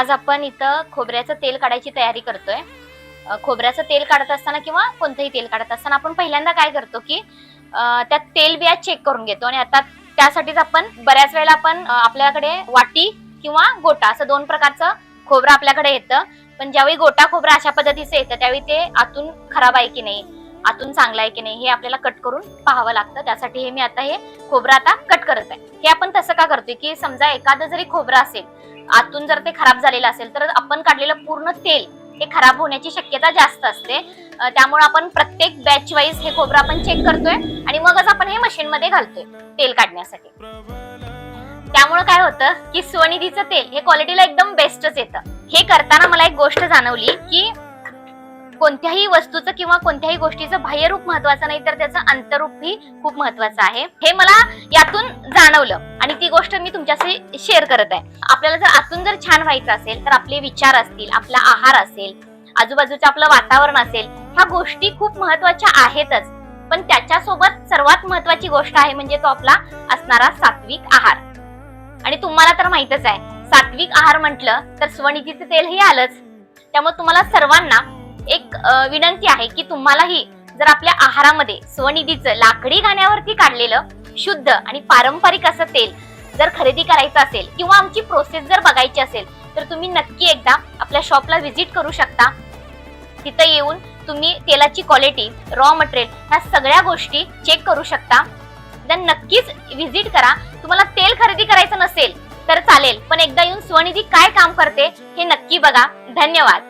आज आपण इथं खोबऱ्याचं तेल काढायची तयारी करतोय. खोबऱ्याचं तेल काढत असताना किंवा कोणतंही तेल काढत असताना आपण पहिल्यांदा काय करतो की त्यात तेल बिया चेक करून घेतो आणि आता त्यासाठीच आपण बऱ्याच वेळेला आपण आपल्याकडे वाटी किंवा गोटा असं दोन प्रकारचं खोबरं आपल्याकडे येतं. पण ज्यावेळी गोटा खोबरं अशा पद्धतीचं येतं त्यावेळी ते आतून खराब आहे की नाही? आतून चांगलं आहे की नाही हे आपल्याला कट करून पाहावं लागतं. त्यासाठी हे मी आता हे खोबरं आता कट करत आहे. हे आपण तसं का करतोय की समजा एखादं जरी खोबरं असेल आतून जर ते खराब झालेलं असेल तर आपण काढलेलं पूर्ण तेल हे खराब होण्याची शक्यता जास्त असते. त्यामुळे आपण प्रत्येक बॅच वाईज हे खोबरं आपण चेक करतोय आणि मगच आपण हे मशीनमध्ये घालतोय तेल काढण्यासाठी. त्यामुळे काय होतं की स्वनिधीचं तेल हे क्वालिटीला एकदम बेस्टच येतं. हे करताना मला एक गोष्ट जाणवली की कोणत्याही वस्तूचं किंवा कोणत्याही गोष्टीचं बाह्यरूप महत्वाचं नाही तर त्याचं अंतरूपही खूप महत्वाचं आहे. हे मला यातून जाणवलं आणि ती गोष्ट मी तुमच्याशी शेअर करत आहे. आपल्याला जर आतून जर छान व्हायचं असेल तर आपले विचार असतील आपला आहार असेल आजूबाजूचं आपलं वातावरण असेल ह्या गोष्टी खूप महत्त्वाच्या आहेतच. पण त्याच्यासोबत सर्वात महत्वाची गोष्ट आहे म्हणजे तो आपला असणारा सात्विक आहार. आणि तुम्हाला तर माहितच आहे सात्विक आहार म्हटलं तर स्वनिधीचं तेल हे आलंच. त्यामुळे तुम्हाला सर्वांना एक विनंती आहे की तुम्हालाही जर आपल्या आहारामध्ये स्वनिधीचं लाकडी गाण्यावरती काढलेलं शुद्ध आणि पारंपरिक असं तेल जर खरेदी करायचं असेल किंवा आमची प्रोसेस जर बघायची असेल तर तुम्ही नक्की एकदा आपल्या शॉपला व्हिजिट करू शकता. तिथं येऊन तुम्ही तेलाची क्वालिटी रॉ मटेरियल ह्या सगळ्या गोष्टी चेक करू शकता. देन नक्कीच व्हिजिट करा. तुम्हाला तेल खरेदी करायचं नसेल तर चालेल. पण एकदा येऊन स्वनिधी काय काम करते हे नक्की बघा. धन्यवाद.